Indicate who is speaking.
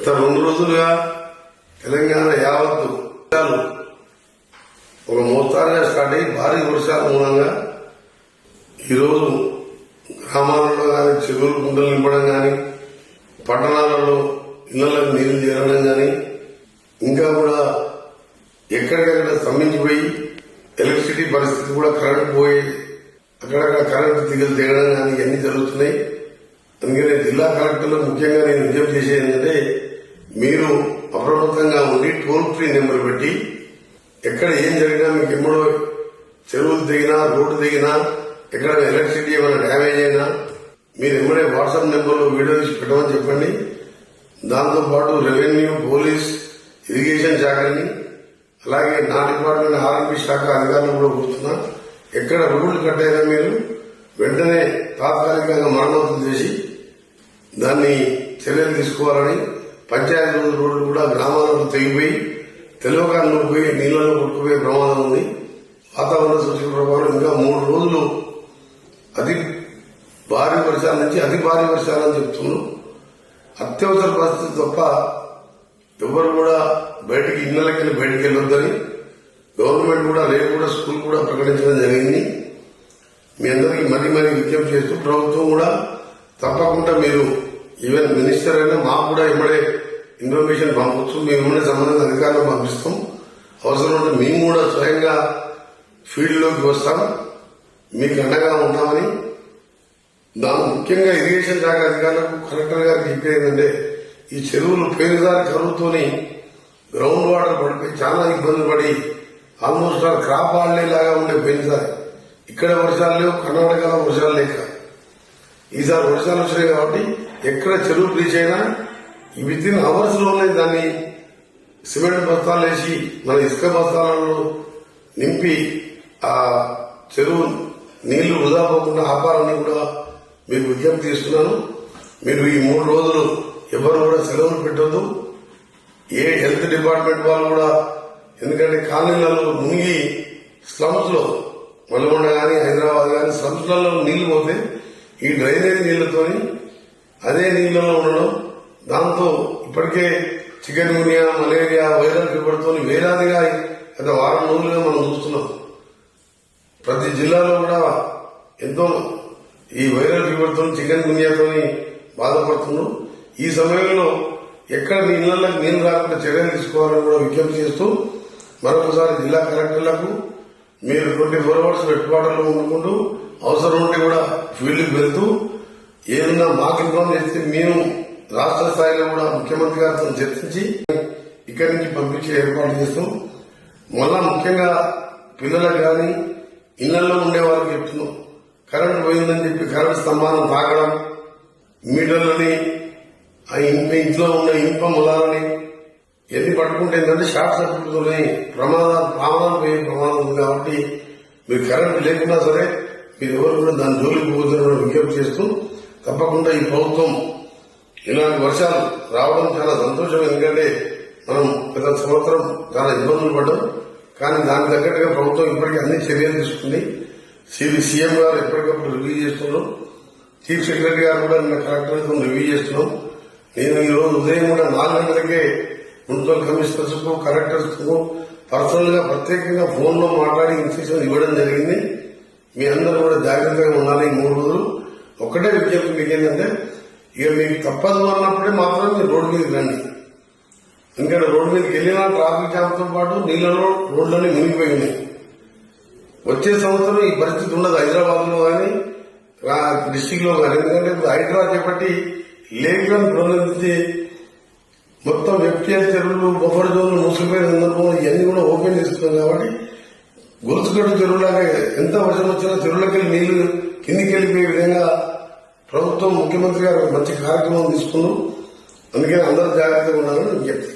Speaker 1: గత రెండు రోజులుగా తెలంగాణ యావత్తు ఒక మోస్తారుగా స్టార్ట్ అయ్యి భారీ వర్షాల మూలంగా ఈరోజు గ్రామాలలో కానీ చెరువులు గుండెలు నింపడం కానీ పట్టణాలలో ఇళ్ళకు నీళ్ళు చేరడం కానీ ఇంకా కూడా ఎక్కడికక్కడ స్తంభించిపోయి ఎలక్ట్రిసిటీ పరిస్థితి కూడా కరెంట్ పోయి అక్కడక్కడ కరెంట్ తీగలు తీయడం కానీ ఇవన్నీ జరుగుతున్నాయి. అందుకనే జిల్లా కలెక్టర్లు ముఖ్యంగా నేను విజ్ఞప్తి చేసేది ఏంటంటే మీరు అప్రమత్తంగా ఉండి టోల్ ఫ్రీ నెంబర్ పెట్టి ఎక్కడ ఏం జరిగినా మీకు ఎమ్మడో చెరువులు దిగినా రోడ్డు దిగినా ఎక్కడ ఎలక్ట్రిసిటీ ఏమైనా డ్యామేజ్ అయినా మీరు ఎమ్మడే వాట్సాప్ నెంబర్లో వీడియో తీసి పెట్టమని చెప్పండి. దాంతో పాటు రెవెన్యూ పోలీస్ ఇరిగేషన్ శాఖని అలాగే నా డిపార్ట్మెంట్ ఆర్ఎంపీ శాఖ అధికారులు కూడా కూర్చున్నా. ఎక్కడ రోడ్లు కట్టైనా మీరు వెంటనే తాత్కాలికంగా మరమ్మతులు చేసి దాన్ని చర్యలు తీసుకోవాలని పంచాయతీ రోజు రోడ్లు కూడా గ్రామాలకు తెగిపోయి తెలవకాలను పోయి నీళ్ళలో కొట్టుకుపోయే ప్రమాదం ఉంది. వాతావరణ సూచన ప్రభావం ఇంకా మూడు రోజులు అతి భారీ వర్షాల నుంచి అతి భారీ వర్షాలని చెప్తున్నాం అత్యవసర పరిస్థితి తప్ప ఎవరు కూడా బయటికి ఇళ్ళకెళ్ళి బయటికి వెళ్ళొద్దని గవర్నమెంట్ కూడా రేపు కూడా స్కూల్ కూడా ప్రకటించడం జరిగింది. మీ అందరికీ మరీ మరీ విజ్ఞప్తి చేస్తూ ప్రభుత్వం కూడా తప్పకుండా మీరు ఈవెన్ మినిస్టర్ అయినా మాకు కూడా ఇమ్మడే ఇన్ఫర్మేషన్ పంపొచ్చు. మేము ఇమ్మడే సంబంధిత అధికారులు పంపిస్తాం. అవసరం ఉంటే మేము కూడా స్వయంగా ఫీల్డ్లోకి వస్తాం. మీకు అండగా ఉంటామని. దాని ముఖ్యంగా ఇరిగేషన్ శాఖ అధికారులకు కలెక్టర్ గారికి చెప్పేది ఏంటంటే ఈ చెరువులు పేరుదారి కరువుతోని గ్రౌండ్ వాటర్ పడిపోయి చాలా ఇబ్బందులు పడి ఆల్మోస్ట్ ఆల్ క్రాప్ ఆడలేలాగా ఉండే పోయినసారి. ఇక్కడ వర్షాలు లేవు కర్ణాటకలో వర్షాలు లేక. ఈసారి వర్షాలు వచ్చినాయి కాబట్టి ఎక్కడ చెరువు బ్రీచ్ అయినా విత్ ఇన్ అవర్స్లోనే దాన్ని సిమెంట్ బస్తాలు వేసి మన ఇసుక బస్తాలలో నింపి ఆ చెరువు నీళ్ళు వృధా పోకుండా ఆపాలని కూడా మీకు విజ్ఞప్తి చేస్తున్నాను. మీరు ఈ మూడు రోజులు ఎవరు కూడా సెలవులు పెట్టొద్దు. ఏ హెల్త్ డిపార్ట్మెంట్ వాళ్ళు కూడా ఎందుకంటే కాలనీలలో మునిగి స్లమ్స్లో మల్లగొండ కానీ హైదరాబాద్ కానీ స్లమ్స్లలో నీళ్ళు పోతే ఈ డ్రైనేజ్ నీళ్ళతోని అదే నీళ్ళలో ఉండడం దాంతో ఇప్పటికే chikungunya malaria viral fever వేలాదిగా గత వారం రోజులుగా మనం చూస్తున్నాం. ప్రతి జిల్లాలో కూడా ఎంతో ఈ వైరల్ ఫీవర్తో చికెన్ గునియాతో బాధపడుతున్నాం ఈ సమయంలో ఎక్కడ మీ ఇళ్ళకు నీళ్ళు రాకుండా చర్యలు తీసుకోవాలని కూడా విజ్ఞప్తి చేస్తూ మరొకసారి జిల్లా కలెక్టర్లకు మీరు ట్వంటీ ఫోర్ అవర్స్ హెడ్ ఉండుకుంటూ అవసరం ఉంటే కూడా ఫీల్డ్కి వెళ్తూ ఏదన్నా మాకు ఇన్ఫార్మ్ చేస్తే మేము రాష్ట్ర స్థాయిలో కూడా ముఖ్యమంత్రి గారితో చర్చించి ఇక్కడి నుంచి పంపించే ఏర్పాటు చేస్తాం మళ్ళా ముఖ్యంగా పిల్లలకు కానీ ఇళ్ళలో ఉండే వాళ్ళకి చెప్తున్నాం. కరెంట్ పోయిందని చెప్పి కరెంట్ స్తంభాలను తాకడం మీటర్లని ఆ ఇంట్లో ఉన్న ఇనుప ములాలని ఎన్ని పట్టుకుంటే ఏంటంటే షార్ట్ సర్క్యూట్తోనే ప్రమాదాలు ప్రాణాలు పోయే ప్రమాదం ఉంది కాబట్టి మీరు కరెంట్ లేకున్నా సరే మీరు ఎవరు కూడా దాని జోలికి పోతున్న విజ్ఞప్తి చేస్తూ తప్పకుండా ఈ ప్రభుత్వం ఇలాంటి వర్షాలు రావడం చాలా సంతోషం. ఎందుకంటే మనం గత సంవత్సరం చాలా ఇబ్బందులు పడ్డాం. కానీ దానికి తగ్గట్టుగా ప్రభుత్వం ఇప్పటికీ అన్ని చర్యలు తీసుకుంది. సీఎం గారు ఎప్పటికప్పుడు రివ్యూ చేస్తున్నాం. చీఫ్ సెక్రటరీ గారు కూడా నిన్న కలెక్టర్తో రివ్యూ చేస్తున్నాం. నేను ఈ రోజు ఉదయం కూడా నాలుగు గంటలకే మున్సిపల్ కమిషనర్స్కు కలెక్టర్స్కు పర్సనల్గా ప్రత్యేకంగా ఫోన్లో మాట్లాడి ఇన్స్ట్రక్షన్ ఇవ్వడం జరిగింది. మీ అందరూ కూడా జాగ్రత్తగా ఉండాలి మూడు రోజులు. ఒకటే విజ్ఞప్తి మీకు ఏంటంటే ఇక మీకు తప్పదు అన్నప్పుడే మాత్రం మీరు రోడ్డు మీదకి రండి. ఎందుకంటే రోడ్డు మీదకి వెళ్ళిన ట్రాఫిక్ జామ్తో పాటు నీళ్ళలో రోడ్లన్నీ మునిగిపోయి ఉన్నాయి. వచ్చే సంవత్సరం ఈ పరిస్థితి ఉండదు హైదరాబాద్లో కానీ డిస్టిక్లో కానీ. ఎందుకంటే హైదరాబాద్ హైడ్రా చేపట్టి లేఖలను ప్రబంధించి మొత్తం ఎఫ్టీఎల్ చెరువులు బొఫర్ జోన్లు మూసిపోయిన సందర్భంలో ఇవన్నీ కూడా ఓపెన్ చేస్తున్నాం కాబట్టి గొలుసుగడ్డ చెరువులాగా ఎంత వర్షం వచ్చినా చెరువులకి వెళ్ళి నీళ్ళు కిందికి వెళ్ళిపోయే విధంగా ప్రభుత్వం ముఖ్యమంత్రి గారు మంచి కార్యక్రమం తీసుకున్నాం అందుకని అందరూ జాగ్రత్తగా ఉండాలని విజ్ఞప్తి